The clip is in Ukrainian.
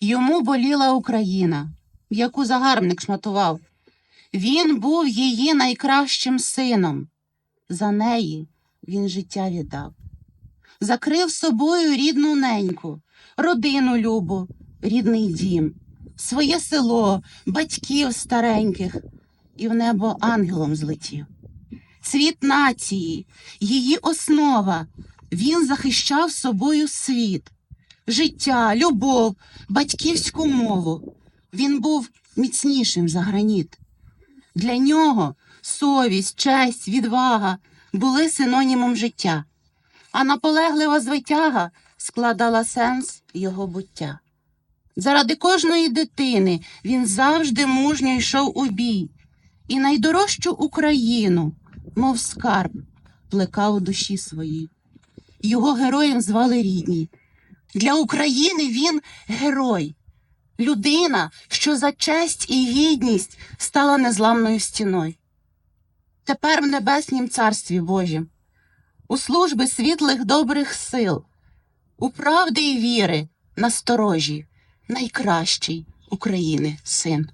Йому боліла Україна, яку загарбник шматував. Він був її найкращим сином. За неї він життя віддав. Закрив собою рідну неньку, родину любу, рідний дім, своє село, батьків стареньких, і в небо ангелом злетів. Цвіт нації, її основа, він захищав собою світ, життя, любов, батьківську мову. Він був міцнішим за граніт. Для нього совість, честь, відвага були синонімом життя, а наполеглива звитяга складала сенс його буття. Заради кожної дитини він завжди мужньо йшов у бій, і найдорожчу Україну, мов скарб, плекав у душі своїй. Його героєм звали рідні. Для України він герой, людина, що за честь і гідність стала незламною стіною. Тепер в небеснім царстві Божім, у служби світлих добрих сил, у правди і віри насторожі, найкращий України син.